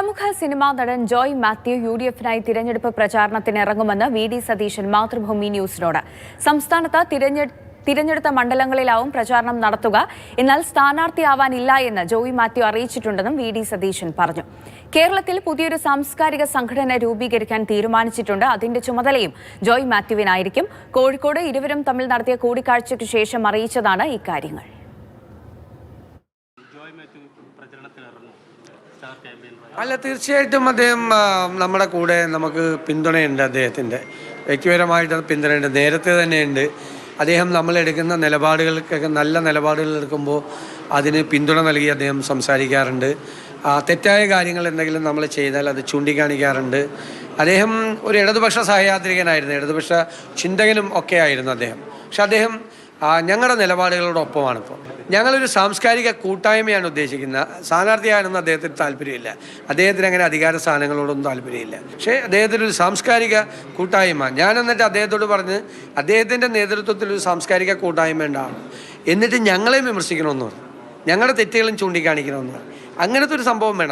പ്രമുഖ സിനിമാ നടൻ Joy Mathew U D എഫിനായി തിരഞ്ഞെടുപ്പ് പ്രചാരണത്തിന് ഇറങ്ങുമെന്ന് വി ഡി സതീശൻ മാതൃഭൂമി ന്യൂസിനോട്. സംസ്ഥാനത്ത് തിരഞ്ഞെ തിരഞ്ഞെടുത്ത മണ്ഡലങ്ങളിലാവും പ്രചാരണം നടത്തുക. എന്നാൽ സ്ഥാനാർത്ഥിയാവാനില്ല എന്ന് ജോയി മാത്യു അറിയിച്ചിട്ടുണ്ടെന്നും വി ഡി സതീശൻ പറഞ്ഞു. കേരളത്തിൽ പുതിയൊരു സാംസ്കാരിക സംഘടന രൂപീകരിക്കാൻ തീരുമാനിച്ചിട്ടുണ്ട്. അതിന്റെ ചുമതലയും ജോയ് മാത്യുവിനായിരിക്കും. കോഴിക്കോട് ഇരുവരും തമ്മിൽ നടത്തിയ കൂടിക്കാഴ്ചയ്ക്ക് ശേഷം അറിയിച്ചതാണ് ഇക്കാര്യങ്ങൾ ജോയ് മാത്യു പ്രചരണത്തിന് ഇറങ്ങും സ്റ്റാർ ക്യാമ്പയിൻ അല്ല തീർച്ചയായിട്ടും അദ്ദേഹം നമ്മുടെ കൂടെ നമുക്ക് പിന്തുണയുണ്ട് അദ്ദേഹത്തിന്റെ. വ്യക്തിപരമായിട്ട് പിന്തുണയുണ്ട്. നേരത്തെ തന്നെയുണ്ട്. അദ്ദേഹം നമ്മളെടുക്കുന്ന നിലപാടുകൾക്കൊക്കെ നല്ല നിലപാടുകൾ എടുക്കുമ്പോൾ അതിന് പിന്തുണ നൽകി അദ്ദേഹം സംസാരിക്കാറുണ്ട്. തെറ്റായ കാര്യങ്ങൾ എന്തെങ്കിലും നമ്മൾ ചെയ്താൽ അത് ചൂണ്ടിക്കാണിക്കാറുണ്ട്. അദ്ദേഹം ഒരു ഇടതുപക്ഷ സഹയാത്രികനായിരുന്നു. ഇടതുപക്ഷ ചിന്തകനും ഒക്കെ ആയിരുന്നു അദ്ദേഹം. പക്ഷെ അദ്ദേഹം ഞങ്ങളുടെ നിലപാടുകളോടൊപ്പമാണ് ഇപ്പോൾ ഞങ്ങളൊരു സാംസ്കാരിക കൂട്ടായ്മയാണ് ഉദ്ദേശിക്കുന്നത് സ്ഥാനാർത്ഥിയാണെന്ന് അദ്ദേഹത്തിന് താല്പര്യമില്ല. അദ്ദേഹത്തിന് അങ്ങനെ അധികാര സ്ഥാനങ്ങളോടൊന്നും താല്പര്യമില്ല. പക്ഷേ അദ്ദേഹത്തിന് ഒരു സാംസ്കാരിക കൂട്ടായ്മ. ഞാൻ എന്നിട്ട് അദ്ദേഹത്തോട് പറഞ്ഞ് അദ്ദേഹത്തിന്റെ നേതൃത്വത്തിൽ ഒരു സാംസ്കാരിക കൂട്ടായ്മ ഉണ്ടാവണം. എന്നിട്ട് ഞങ്ങളെയും വിമർശിക്കണമെന്ന് ഞങ്ങളുടെ തെറ്റുകളും ചൂണ്ടിക്കാണിക്കണമെന്ന് അങ്ങനത്തെ ഒരു സംഭവം വേണം.